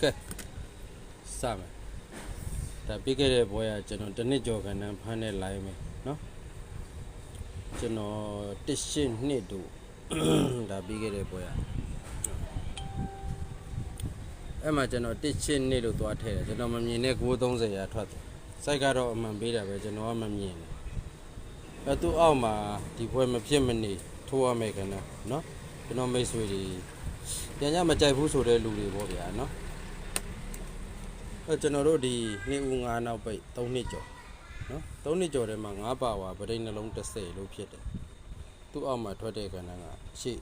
ကဲစမယ်ဒါပြီးခဲ့တဲ့ဘွဲကကျွန်တော်တစ်နှစ်ကျော်ခဏဖမ်းတဲ့ line ပဲเนาะကျွန်တော်တစ်ရှင်းနှစ်တို့ ဒါပြီးခဲ့တဲ့ဘွဲကအဲ့မှာကျွန်တော်တစ်ရှင်းနှစ်လို့သွားထည့်တယ်ကျွန်တော်မမြင်တဲ့930ရာထွက်တယ်စိုက်ကတော့အမှန်ပေးတာပဲကျွန်တော်ကမမြင်ဘူးအဲ့သူ့အောက်မှာဒီဘွဲမဖြစ်မနေထိုးရမယ်ခဏเนาะကျွန်တော်မိတ်ဆွေတွေ ပြန်ကြမကြိုက်ဘူးဆိုတဲ့လူတွေပေါ့ဗျာเนาะ အဲကျွန်တော်တို့ဒီနှစ်ဦး၅နောက်ပိတ်၃နှစ်ကျော်နော်၃နှစ်ကျော်ထဲမှာ၅ပါဝါပရိနှလုံး30လို့ဖြစ်တယ်သူ့အောက်မှာထွက်တဲ့ကဏ္ဍကရှေ့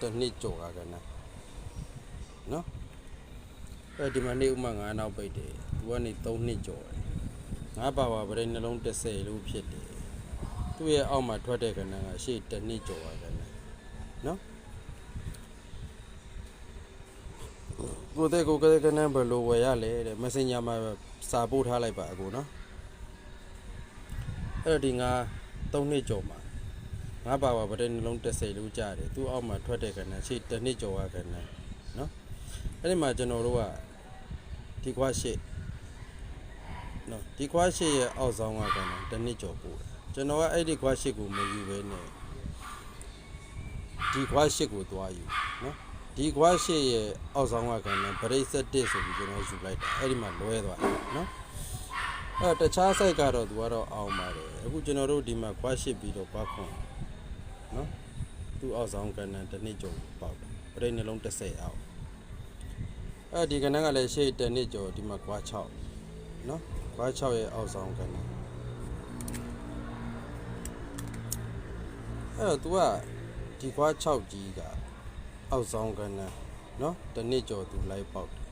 တစ်နှစ်ကျော်ကကဏ္ဍနော်အဲဒီမှာနှစ်ဦးမှာ၅နောက်ပိတ်တယ်သူကနေ၃နှစ်ကျော်တယ်၅ပါဝါပရိနှလုံး30လို့ဖြစ်တယ်သူ့ရဲ့အောက်မှာထွက်တဲ့ကဏ္ဍကရှေ့တစ်နှစ်ကျော်ကကဏ္ဍနော် ကိုတဲ့ကိုကတဲ့ကနန်းဘယ်လိုဝယ်ရလဲတဲ့ messenger မှာစာပို့ထားလိုက်ပါအကိုနော်အဲ့တော့ဒီငါ3နှစ်ကျော်မှာငါပါပါဗတဲ့နှလုံး30လို့ကြားတယ်သူ့အောက်မှာထွက်တဲ့ကနန်းရှေ့တစ်နှစ်ကျော်ကကနန်းနော်အဲ့ဒီမှာကျွန်တော်တို့ကဒီကွာရှေ့နော်ဒီကွာရှေ့ရဲ့အောက်ဆောင်ကကနန်းတစ်နှစ်ကျော်ပို့တယ်ကျွန်တော်ကအဲ့ဒီကွာရှေ့ကိုမယူဘဲနဲ့ဒီကွာရှေ့ကိုသွားယူနော် ဒီကွာရှေ့ရဲ့အောက်ဆောင်ကကံနဲ့ဗရိတ်ဆက်တစ်ဆိုပြီးကျွန်တော်ယူလိုက်တာအဲ့ဒီမှာလွဲသွားတယ်နော်အဲ့တခြား site ကတော့သူကတော့အောင်ပါတယ်အခုကျွန်တော်တို့ဒီမှာကွာရှေ့ပြီးတော့ကွာခွန်နော်သူအောက်ဆောင်ကံနဲ့တစ်နှစ်ကျော်ပေါက်တယ်ဗရိတ်နှလုံး30အောက်အဲ့ဒီကဏ္ဍကလည်းရှေ့တစ်နှစ်ကျော်ဒီမှာကွာ6နော်ကွာ6ရဲ့အောက်ဆောင်ကဏ္ဍအဲ့တော့ तू ကဒီကွာ6ကြီးက အောက်ဆောင်ကဏ္ဍနော်တနစ်ကျော်သူလိုက်ပေါက်တယ်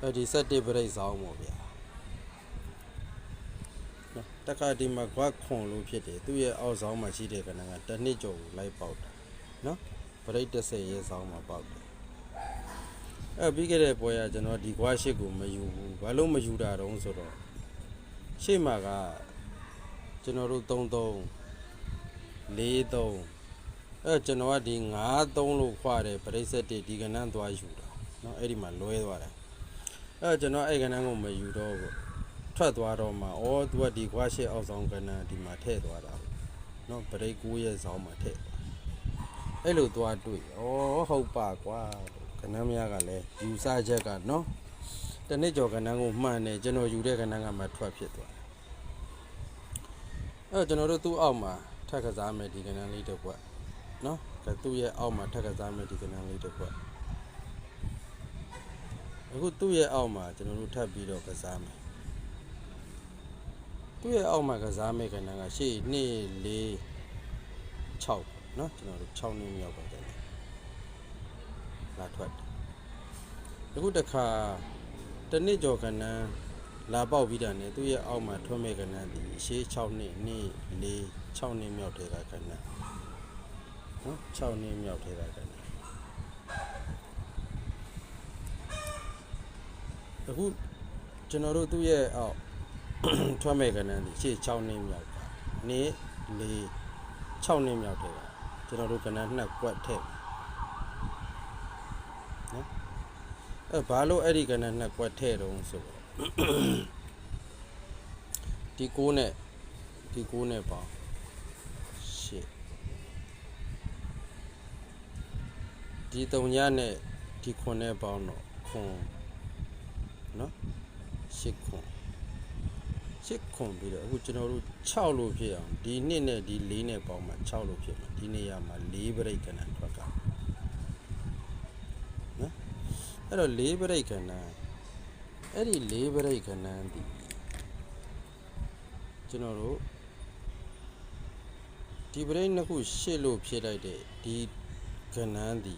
အဲဒီဆက်တစ်ပရိတ်ဆောင်ပေါ့ဗျာနော်တခါဒီမှာကွာခွန်လို့ဖြစ်တယ်သူ့ရဲ့အောက်ဆောင်မှာရှိတဲ့ကဏ္ဍကတနစ်ကျော်ကိုလိုက်ပေါက်တယ်နော်ပရိတ်30ရဲ့ဆောင်မှာပေါက်တယ်အဲပြီးခဲ့တဲ့ပွဲကကျွန်တော်ဒီကွာရှစ်ကိုမယူဘူးဘာလို့မယူတာတုံးဆိုတော့ရှေ့မှာကကျွန်တော်တို့33 43 အဲကျွန်တော်ကဒီ9-3လို့ခွာတယ်ပရိစ္ဆေတ်တွေဒီကဏ္ဍသွားယူတာเนาะအဲ့ဒီမှာလွဲသွားတယ်အဲကျွန်တော်အဲ့ကဏ္ဍကိုမယူတော့ဘူးထွက်သွားတော့မှဩသူကဒီခွာရှစ်အောက်ဆောင်ကဏ္ဍဒီမှာထည့်သွားတာเนาะပရိတ်9ရဲ့ဆောင်မှာထည့်အဲ့လိုသွားတွေ့ဩဟုတ်ပါကွာကဏ္ဍများကလည်းယူဆချက်ကเนาะတနေ့ကျော်ကဏ္ဍကိုမှန်တယ်ကျွန်တော်ယူတဲ့ကဏ္ဍကမှထွက်ဖြစ်သွားတယ်အဲကျွန်တော်တို့သူ့အောက်မှာထပ်ကစားမယ်ဒီကဏ္ဍလေးတစ်ခွက် နော်ဒါသူ့ရဲ့အောက်မှာထပ်ကစားမယ်ဒီကဏ္ဍလေးတစ်ခွက်အခုသူ့ရဲ့အောက်မှာကျွန်တော်တို့ထပ်ပြီးတော့ကစားမယ်သူ့ရဲ့အောက်မှာကစားမယ်ကဏ္ဍကရှေ့2 4 6နော်ကျွန်တော်တို့6နှစ်မြောက်ပါတယ်လာထွက်တယ်အခုတစ်ခါတစ်နှစ်ကျော်ကဏ္ဍလာပေါက်ပြီးတာနဲ့သူ့ရဲ့အောက်မှာထွန်းမဲ့ကဏ္ဍဒီရှေး6နှစ်2 4 6နှစ်မြောက်တဲ့ကဏ္ဍ နော်6နှစ်မြောက်ထဲတာကန်အခုကျွန်တော်တို့သူ့ရဲ့အောက်ထွက်မဲ့ကဏ္ဍဒီရှေ့6နှစ်မြောက်တာနေ့၄6နှစ်မြောက်ထဲတာကျွန်တော်တို့ကဏ္ဍနှစ်ကွက်ထဲနော်အဲဘာလို့အဲ့ဒီကဏ္ဍနှစ်ကွက်ထဲတုံးဆိုတော့ဒီ6နဲ့ဒီ6နဲ့ပေါ ဒီတုံညနဲ့ဒီခွန်နဲ့ပေါင်းတော့ခွန်နော်ရှစ်ခွန်ရှစ်ခွန်ပြီးတော့အခုကျွန်တော်တို့6လို့ဖြစ်အောင်ဒီနှစ်နဲ့ဒီ4နဲ့ပေါင်းမှ6လို့ဖြစ်မှာဒီနေရာမှာ4ပရိတ်ကဏ္ဍထွက်ကနော်အဲ့တော့4ပရိတ်ကဏ္ဍအဲ့ဒီ4ပရိတ်ကဏ္ဍဒီကျွန်တော်တို့ဒီပရိတ်နှစ်ခုရှစ်လို့ဖြစ်လိုက်တဲ့ဒီကဏ္ဍဒီ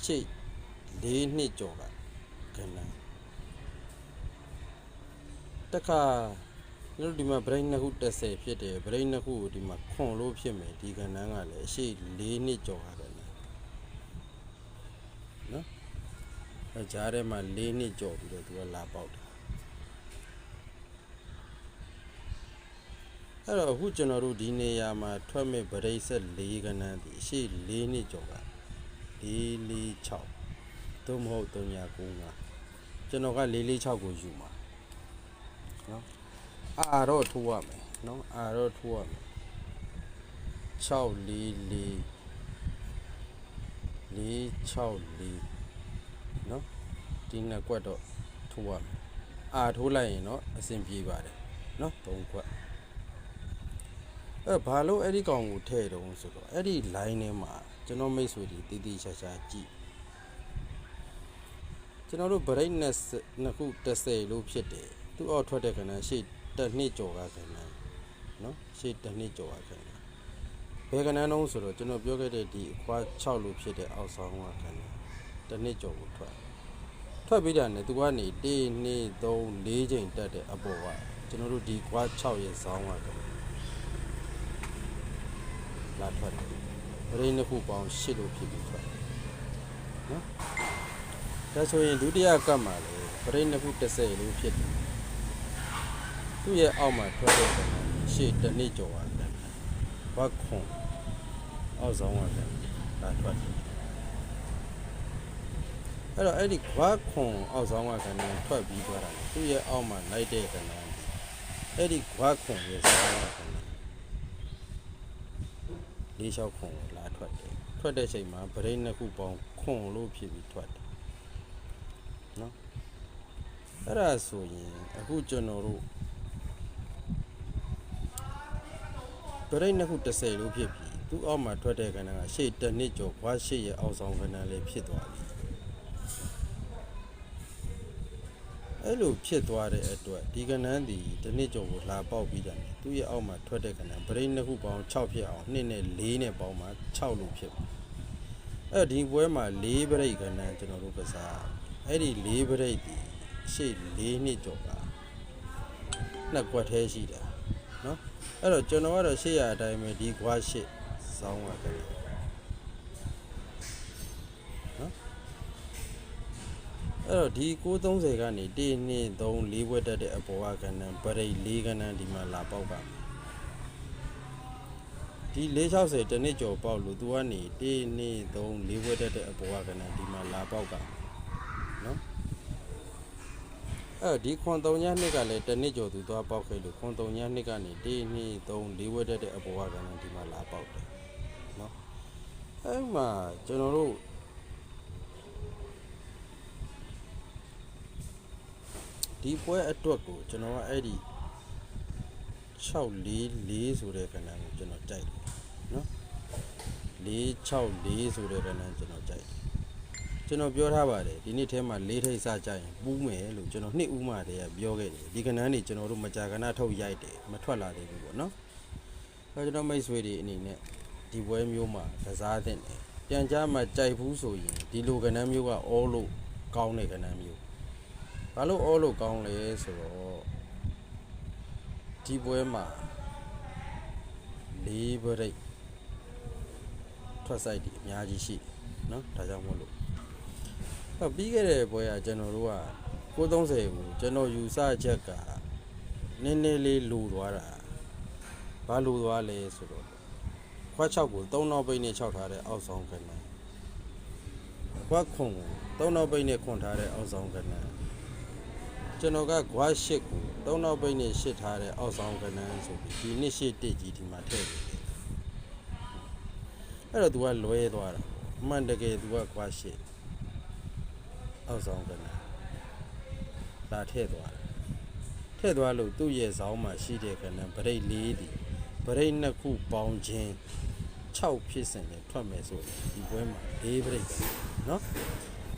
အရှိတ်၄နှစ်ကျော်ကကဏ္ဍတခါကျွန်တော်ဒီမှာ brain နှစ်ခု30ဖြစ်တယ် brain နှစ်ခုကိုဒီမှာခွန်လို့ဖြစ်မယ်ဒီကဏ္ဍကလည်းအရှိတ်၄နှစ်ကျော်ကကဏ္ဍနော်အဲကြားထဲမှာ၄နှစ်ကျော်ပြီးတော့သူကလာပေါက်တယ်အဲ့တော့အခုကျွန်တော်တို့ဒီနေရာမှာထွက်မဲ့ဗရိတ်ဆက်၄ကဏ္ဍဒီအရှိတ်၄နှစ်ကျော်က 446သို့မဟုတ်395ကျွန်တော်က446ကိုယူမှာနော်အာတော့ထိုးရမယ်နော်အာတော့ထိုးရမယ်644 464နော်ဒီနှစ်ကွက်တော့ထိုးရမယ်အာထိုးလိုက်ရင်တော့အဆင်ပြေပါတယ်နော်3ကွက်အဲဘာလို့အဲ့ဒီကောင်ကိုထည့်တုံးဆိုတော့အဲ့ဒီ line ထဲမှာ ကျွန်တော်မိတ်ဆွေတွေတည်တည်ချာချာကြည့်ကျွန်တော်တို့ brightness နှစ်ခု30လို့ဖြစ်တယ်သူ့အောက်ထွက်တဲ့ခဏရှေ့တစ်နှစ်ကျော်ကခဏနော်ရှေ့တစ်နှစ်ကျော်ကခဏဘယ်ကဏ္ဍတုံးဆိုတော့ကျွန်တော်ပြောခဲ့တဲ့ဒီအခွာ6လို့ဖြစ်တဲ့အောက်ဆောင်ကခဏတစ်နှစ်ကျော်ကိုထွက်ထွက်ပြီးတာနဲ့သူကနေ1 2 3 4ချိန်တက်တဲ့အပေါ်ကကျွန်တော်တို့ဒီခွာ6ရဲ့ဆောင်းကခဏလာထွက်တယ် ပရိနှစ်ခုပေါင်း8လို့ဖြစ်ပြီးထွက်တယ်နော်ဒါဆိုရင်ဒုတိယကတ်မှာလေပရိနှစ်ခု30လို့ဖြစ်တယ်သူ့ရဲ့အောက်မှာထွက်တဲ့ကဏ္ဍရှေ့တစ်နှစ်ကျော်ကခဏဘာခွန်အောက်ဆောင်ကခဏလာထွက်တယ်အဲ့တော့အဲ့ဒီခွာခွန်အောက်ဆောင်ကခဏထွက်ပြီးသွားတာလေသူ့ရဲ့အောက်မှာလိုက်တဲ့ကဏ္ဍအဲ့ဒီခွာခွန်ရဲ့ဆောင်ကခဏလေးလျှောက်ခွန်ကိုလာ ထွက်တယ်ထွက်တဲ့ချိန်မှာဗရိတ်နှစ်ခုပေါင်းခွန်လို့ဖြစ်ပြီးထွက်တယ်နော်အဲ့ဒါဆိုရင်အခုကျွန်တော်တို့ဗရိတ်နှစ်ခု30လို့ဖြစ်ပြီးသူ့အောက်မှာထွက်တဲ့ကဏ္ဍကရှေ့တစ်နှစ်ကျော်ခွာရှေ့ရဲ့အောက်ဆောင်ကဏ္ဍလေးဖြစ်သွားပြီ အဲ့လိုဖြစ်သွားတဲ့အတွက်ဒီကဏ္ဍဒီတစ်နှစ်ကျော်ကိုလာပေါက်ပြီးတယ်သူ့ရဲ့အောက်မှာထွက်တဲ့ကဏ္ဍဗရိတ်နှစ်ခုပေါင်း6ဖြစ်အောင်2နဲ့4နဲ့ပေါင်းမှာ6လို့ဖြစ်ပါအဲ့ဒီပွဲမှာ4ဗရိတ်ကဏ္ဍကျွန်တော်တို့ကစားအဲ့ဒီ4ဗရိတ်ဒီရှေ့4နှစ်ကျော်ကနှစ်ကွက်သေးရှိတာနော်အဲ့တော့ကျွန်တော်ကတော့ရှေ့ရအတိုင်းပဲဒီကွာရှေ့စောင်းပါကြတယ် အဲ့တော့ဒီ630ကနေ1 2 3 4ဘွက်တက်တဲ့အပေါ်ကကဏ္ဍပရိတ်4ကဏ္ဍဒီမှာလာပေါက်ပါမယ်ဒီ460တနစ်ကျော်ပေါက်လို့သူကနေ1 2 3 4ဘွက်တက်တဲ့အပေါ်ကကဏ္ဍဒီမှာလာပေါက်ကနော်အဲ့တော့ဒီခွန်3ညနှစ်ကလည်းတနစ်ကျော်သူသွားပေါက်ခဲ့လို့ခွန်3ညနှစ်ကနေ1 2 3 4ဘွက်တက်တဲ့အပေါ်ကကဏ္ဍဒီမှာလာပေါက်တယ်နော်အဲ့မှာကျွန်တော်တို့ ဒီပွဲအတွက်ကိုကျွန်တော်ကအဲ့ဒီ644ဆိုတဲ့ကဏ္ဍကိုကျွန်တော်ကြိုက်တယ်နော်464ဆိုတဲ့ကဏ္ဍကျွန်တော်ကြိုက်တယ်ကျွန်တော်ပြောထားပါတယ်ဒီနေ့ထဲမှာ၄ထိပ်စကြရင်ပူးမယ်လို့ကျွန်တော်နှစ်ဦးမှတည်းကပြောခဲ့တယ်ဒီကဏ္ဍနေကျွန်တော်တို့မကြာခဏထုတ်ရိုက်တယ်မထွက်လာသေးဘူးပေါ့နော်အဲကျွန်တော်မိတ်ဆွေတွေအနေနဲ့ဒီပွဲမျိုးမှာကစားတဲ့တယ်ပြန်ကြားမှာကြိုက်ဘူးဆိုရင်ဒီလိုကဏ္ဍမျိုးကအောလို့ကောင်းတဲ့ကဏ္ဍမျိုး ဘာလို့အောလို့ကောင်းလဲဆိုတော့ဒီပွဲမှာလေးဘရိတ်ထွက်ဆိုင်ဒီအများကြီးရှိတယ်เนาะဒါကြောင့်မို့လို့ဟောပြီးခဲ့တဲ့ပွဲကကျွန်တော်တို့က930ကိုကျွန်တော်ယူဆချက်ကနည်းနည်းလေးလူသွားတာဘာလူသွားလဲဆိုတော့ခွက်6ကို3နောက်ပိတ်နဲ့6ထားတဲ့အောက်ဆောင်ကဏ္ဍခွက်ခွန်ကို3နောက်ပိတ်နဲ့ခွန်ထားတဲ့အောက်ဆောင်ကဏ္ဍ ကျွန်တော်ကကွားရှစ်ကိုတုံးနောက်ပိတ်နဲ့ရှစ်ထားတဲ့အောက်ဆောင်ကဏ္ဍဆိုပြီးဒီနှစ်ရှစ်တစ်ကြီးဒီမှာထည့်တယ်အဲ့တော့ तू ကလွဲသွားတာအမှန်တကယ် तू ကကွားရှစ်အောက်ဆောင်ကဏ္ဍလာထည့်သွားတယ်ထည့်သွားလို့သူ့ရဲ့ဇောင်းမှာရှိတဲ့ကဏ္ဍဗရိတ်၄ဒီဗရိတ်နှစ်ခုပေါင်းခြင်း6ဖြစ်စဉ်နဲ့ထွက်မယ်ဆိုရင်ဒီပွဲမှာ၄ဗရိတ်နော်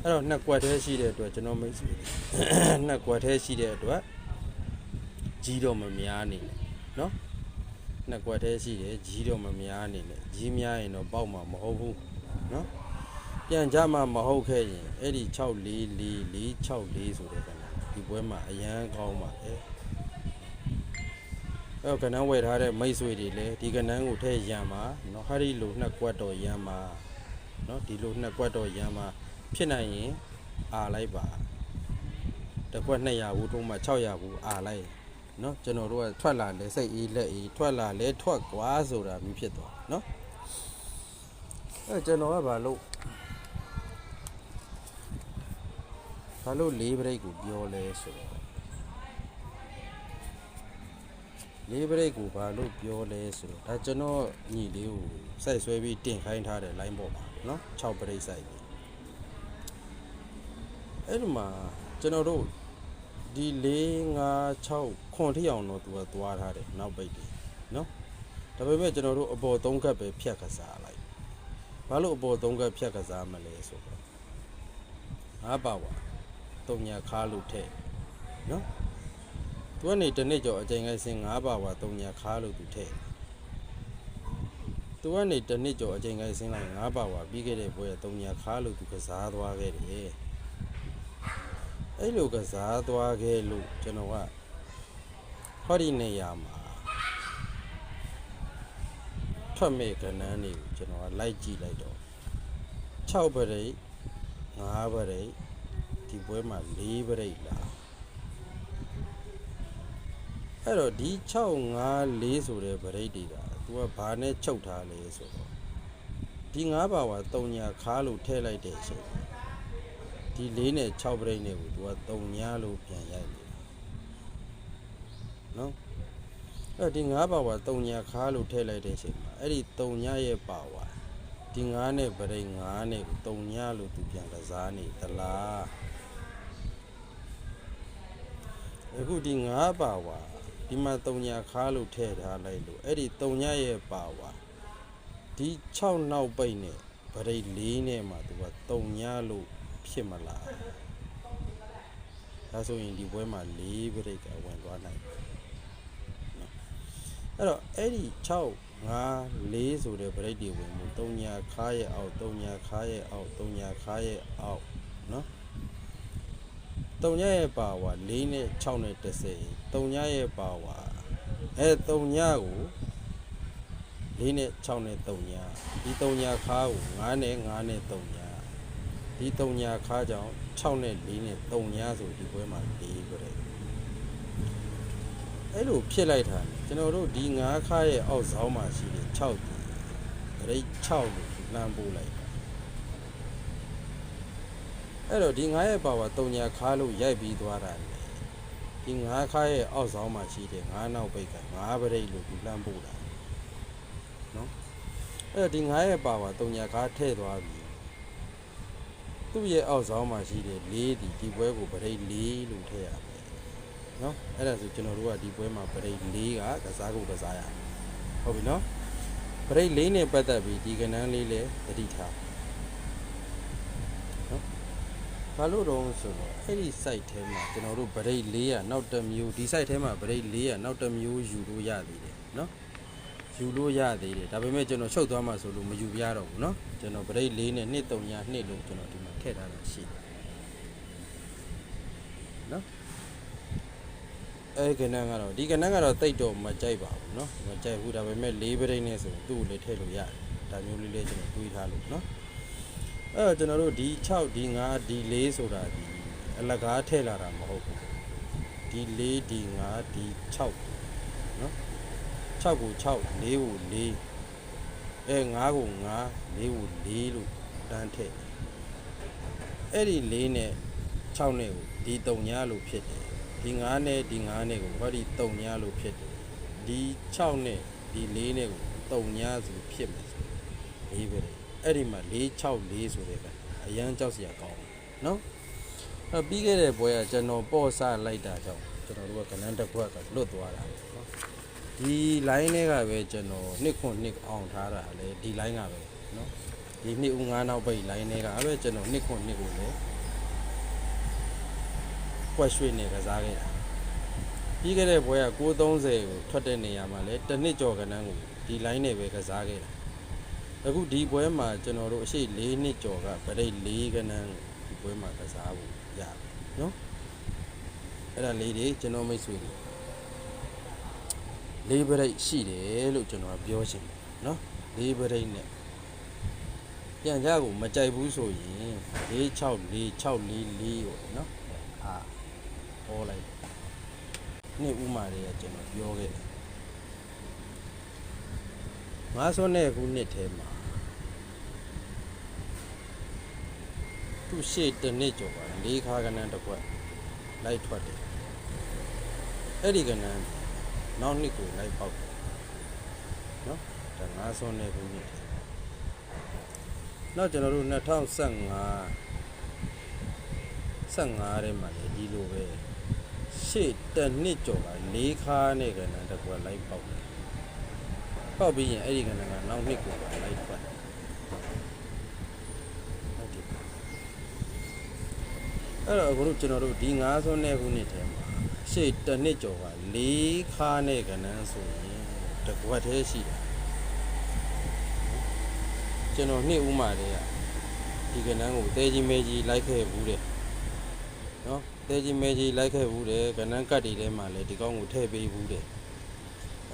အဲ့တော့နှစ်ကွက်သေးရှိတဲ့အတွက်ကျွန်တော်မိတ်ဆွေနှစ်ကွက်သေးရှိတဲ့အတွက်ကြီးတော့မများနေနဲ့နော်နှစ်ကွက်သေးရှိတယ်ကြီးတော့မများနေနဲ့ကြီးများရင်တော့ပေါက်မှာမဟုတ်ဘူးနော်ပြန်ကြမှာမဟုတ်ခဲ့ရင်အဲ့ဒီ644464ဆိုတဲ့ကဏ္ဍဒီပွဲမှာအရန်ကောင်းပါလေအဲ့ကဏ္ဍဝယ်ထားတဲ့မိတ်ဆွေတွေလည်းဒီကဏ္ဍကိုထည့်ရန်ပါနော်ဟာဒီလိုနှစ်ကွက်တော့ရန်ပါနော်ဒီလိုနှစ်ကွက်တော့ရန်ပါ ဖြစ်နိုင်ရင်အာလိုက်ပါတစ်ခွက်200ဘူးထုံးမှ600ဘူးအာလိုက်เนาะကျွန်တော်တို့ကထွက်လာလဲစိတ်အေးလက်အေးထွက်လာလဲထွက်ကွာဆိုတာမျိုးဖြစ်သွားเนาะအဲကျွန်တော်ကဘာလို့ ဘာလို့လေးပရိတ်ကိုပြောလဲဆိုတော့လေးပရိတ်ကိုဘာလို့ပြောလဲဆိုတော့ဒါကျွန်တော်ညီလေးကိုစိုက်ဆွဲပြီးတင်ခိုင်းထားတဲ့ line ပေါ်မှာเนาะ6ပရိတ်စိုက်ပြီး အဲ့ဒီမှာကျွန်တော်တို့ဒီ4 5 6ခွန်ထိအောင်တော့သူကသွားထားတယ်နောက်ပိတ်တယ်နော်ဒါပေမဲ့ကျွန်တော်တို့အပေါ်၃ကပ်ပဲဖြတ်ကစားလိုက်ဘာလို့အပေါ်၃ကပ်ဖြတ်ကစားမလဲဆိုတော့ငါပါဝါတုံညာခါလို့ထည့်နော်သူကနေတနေ့ကျော်အချိန်လိုက်စင်၅ပါဝါတုံညာခါလို့သူထည့်သူကနေတနေ့ကျော်အချိန်လိုက်စင်လိုက်၅ပါဝါပြီးခဲ့တဲ့ပွဲတုံညာခါလို့သူကစားသွားခဲ့တယ် အဲ့လိုကစားသွားခဲ့လို့ကျွန်တော်ကဟောဒီနေရာမှာထွက်မဲ့ကဏ္ဍတွေကိုကျွန်တော်ကလိုက်ကြည့်လိုက်တော့6ပရိတ်9ပရိတ်ဒီပွဲမှာ4ပရိတ်လာအဲ့တော့ဒီ6 5 4ဆိုတဲ့ပရိတ်တွေကသူကဘာနဲ့ချုပ်ထားလဲဆိုတော့ဒီ9ပါဝါ3ညာခါလို့ထည့်လိုက်တဲ့အချိန် ဒီ4နဲ့6ပရိတ်နဲ့ကိုသူက3ညာလို့ပြန်ရိုက်တယ်နော်အဲ့တော့ဒီ9ပါဝါ3ညာခါလို့ထည့်လိုက်တဲ့အချိန်မှာအဲ့ဒီ3ညာရဲ့ပါဝါဒီ9နဲ့ပရိတ်9နဲ့ကို3ညာလို့သူပြန်ကစားနေသလားအခုဒီ9ပါဝါဒီမှာ3ညာခါလို့ထည့်ထားလိုက်လို့အဲ့ဒီ3ညာရဲ့ပါဝါဒီ6နောက်ပိတ်နဲ့ဗရိတ်4နဲ့မှာသူက3ညာလို့ ဖြစ်မလားဒါဆိုရင်ဒီပွဲမှာ4ဗရိတ်ကဝင်သွားနိုင်တယ်နော်အဲ့တော့အဲ့ဒီ6 5 4ဆိုတဲ့ဗရိတ်တွေဝင်မှု3ညာခါရဲ့အောက်3ညာခါရဲ့အောက်3ညာခါရဲ့အောက်နော်တုံညရဲ့ပါဝါ4နဲ့6နဲ့30တုံညရဲ့ပါဝါအဲတုံညကို4နဲ့6နဲ့တုံညဒီတုံညခါကို9နဲ့9နဲ့တုံည ဒီတုံညခါကြောင့်6နဲ့4နဲ့တုံညဆိုဒီပွဲမှာ4ပြတဲ့အဲ့လိုဖြစ်လိုက်တာလေကျွန်တော်တို့ဒီ9ခါရဲ့အောက်ဇောင်းမှာရှိတယ်6ဒီရိတ်6လို့လမ်းပို့လိုက်တာအဲ့တော့ဒီ9ရဲ့ပါဝါ3ညာခါလို့ရိုက်ပြီးသွားတာလေဒီ9ခါရဲ့အောက်ဆောင်မှာရှိတဲ့9နောက်ပိတ်က9ပရိတ်လို့ဒီလမ်းပို့တာနော်အဲ့တော့ဒီ9ရဲ့ပါဝါ3ညာခါထည့်သွားပြီ သူ့ရဲ့အောက်ဆောင်မှာရှိတဲ့4ဒီဒီပွဲကိုပရိတ်4လို့ထည့်ရမယ်နော်အဲ့ဒါဆိုကျွန်တော်တို့ကဒီပွဲမှာပရိတ်4ကကစားကိုကစားရတယ်ဟုတ်ပြီနော်ပရိတ်4နဲ့ပတ်သက်ပြီးဒီကဏ္ဍလေးလည်းသတိထား ဘာလို့တော့ဆိုတော့အဲ့ဒီ site ထဲမှာကျွန်တော်တို့ဗရိတ်400နောက်တစ်မျိုးဒီ site ထဲမှာဗရိတ်400နောက်တစ်မျိုးယူလို့ရသေးတယ်เนาะယူလို့ရသေးတယ်ဒါပေမဲ့ကျွန်တော်ချုပ်သွားမှဆိုလို့မယူပြရတော့ဘူးเนาะကျွန်တော်ဗရိတ်4နဲ့2 3ညာ2လို့ကျွန်တော်ဒီမှာ ထည့်ထားတာရှိတယ်เนาะအဲ့ကဏ္ဍကတော့ဒီကဏ္ဍကတော့တိတ်တော့မကြိုက်ပါဘူးเนาะမကြိုက်ဘူးဒါပေမဲ့4ဗရိတ်နဲ့ဆိုသူ့ကိုလည်းထည့်လို့ရတယ်ဒါမျိုးလေးလေးကျွန်တော်တွေးထားလို့เนาะ အဲ့တော့ကျွန်တော်တို့ဒီ6ဒီ5ဒီ4ဆိုတာဒီအလကားထည့်လာတာမဟုတ်ဘူးဒီ4ဒီ5ဒီ6နော်6ကို6 4ကို4အဲ5ကို5 4ကို4လို့တန်းထည့် အဲ့ဒီ4နဲ့6နဲ့ကိုဒီ3ညာလို့ဖြစ်တယ်ဒီ5နဲ့ဒီ5နဲ့ကိုဟောဒီ3ညာလို့ဖြစ်တယ်ဒီ6နဲ့ဒီ4နဲ့ကို3ညာဆိုဖြစ်မယ်ဆို၄ပဲအဲ့ဒီမှာ464ဆိုတဲ့ကအရန်ကြောက်စရာကောင်းတယ်နော်အဲ့ပြီးခဲ့တဲ့ဘွဲကကျွန်တော်ပေါ့ဆလိုက်တာကြောင့်ကျွန်တော်တို့ကကနန်းတစ်ခွက်ကလွတ်သွားတာနော်ဒီ line တွေကပဲကျွန်တော်နှစ်ခွန်နှစ်အောင်ထားတာလေဒီ line ကပဲနော် ဒီနှစ်ဦးငါးနောက်ပိတ် line တွေကပဲကျွန်တော်နှစ်ခွန်နှစ်ကိုလည်းပွက်ရွှေ့နေကစားခဲ့တာပြီးခဲ့တဲ့ဘွဲက930ကိုထွက်တဲ့နေရာမှာလည်းတစ်နှစ်ကျော်ကနန်းကိုဒီ line နဲ့ပဲကစားခဲ့တာအခုဒီပွဲမှာကျွန်တော်တို့အရှိ၄နှစ်ကျော်ကဗရိတ်၄ကနန်းဒီပွဲမှာကစားဖို့ရတယ်နော်အဲ့ဒါလေးတွေကျွန်တော်မိတ်ဆွေတွေလေးဗရိတ်ရှိတယ်လို့ကျွန်တော်ပြောချင်တယ်နော်လေးဗရိတ်နဲ့ ပြန်ကြကိုမကြိုက်ဘူးဆိုရင်၄6 4 6 4 4ပေါ့နော်အာဟောလိုက်နှစ်ဥမာတွေကကျွန်တော်ပြောခဲ့တယ်ငါးစွန်းတဲ့ခုနှစ်ထဲမှာသူ့ရှေ့တစ်နှစ်ကျော်ပါလေးခါကနန်းတစ်ခွက်လိုက်ထွက်တယ်အဲ့ဒီကနန်းနောက်နှစ်ကိုလိုက်ပေါက်တယ်နော်ဒါငါးစွန်းနေဘူးနှစ်တယ် နောက်ကျွန်တော်တို့2015 15ထဲမှာလေဒီလိုပဲရှေ့တစ်နှစ်ကျော်ပါလေးခါနဲ့ကနန်းတစ်ခွက်လိုက်ပေါက်တယ်ပေါက်ပြီးရင်အဲ့ဒီကနန်းကနောက်နှစ်ကိုပါလိုက်ထွက်တယ်ဟုတ်တယ်အဲ့တော့အခုတို့ကျွန်တော်တို့ဒီ9ဆွန်းတဲ့ခုနှစ်ထဲမှာရှေ့တစ်နှစ်ကျော်က၄ခါနဲ့ကနန်းဆိုရင်တစ်ကွက်သေးရှိတယ် ကျွန်တော်နှစ်ဦးမှတည်းကဒီကနန်းကိုတဲကြီးမဲကြီးလိုက်ခဲ့ဘူးတဲ့နော်တဲကြီးမဲကြီးလိုက်ခဲ့ဘူးတဲ့ကနန်းကတ်တီထဲမှာလည်းဒီကောင်းကိုထည့်ပေးဘူးတဲ့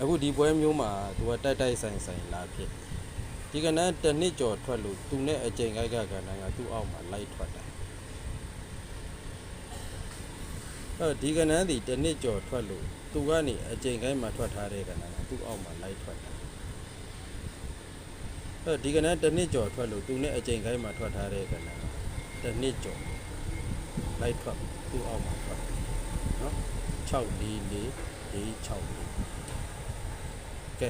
အခုဒီပွဲမျိုးမှာသူကတိုက်တိုက်ဆိုင်ဆိုင်လာဖြစ်ဒီကနန်းတစ်နှစ်ကျော်ထွက်လို့သူနဲ့အကြိမ်ကြိုက်ကကနန်းကသူ့အောက်မှာလိုက်ထွက်တာအဲ့တော့ဒီကနန်းဒီတစ်နှစ်ကျော်ထွက်လို့သူကနေအကြိမ်ကိုင်းမှာထွက်ထားတဲ့ကနန်းကသူ့အောက်မှာလိုက်ထွက်တာ အဲ့တော့ဒီကနန်းတစ်နှစ်ကျော်ထွက်လို့သူနဲ့အကြိမ်ကိုင်းမှာထွက်ထားတဲ့ကနန်းကတစ်နှစ်ကျော်လိုက်ထွက်သူ့အောက်မှာထွက်တယ်နော်6 4 4 4 6 4ကဲ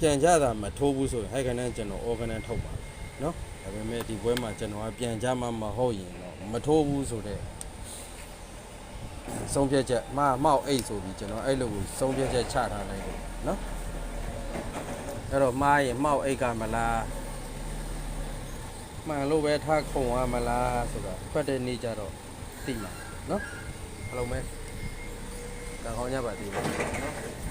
ပြန်ကြတာမထိုးဘူးဆိုရင်ဟဲ့ကနန်းကျွန်တော် organ ထုတ်ပါမယ်နော်ဒါပေမဲ့ဒီပွဲမှာကျွန်တော်ကပြန်ကြမှာမဟုတ်ရင်တော့မထိုးဘူးဆိုတော့ဆုံးဖြတ်ချက်မမောက်အိတ်ဆိုပြီးကျွန်တော်အဲ့လိုကိုဆုံးဖြတ်ချက်ချထားလိုက်တယ်နော် အဲ့တော့မှားရင်မောက်အိတ်ကမလားမှန်လို့ပဲထားခုံရမလားဆိုတာဖတ်တဲ့နေ့ကျတော့သိမှာနော်အားလုံးပဲကောင်းကောင်းကြပါသေးတယ်နော်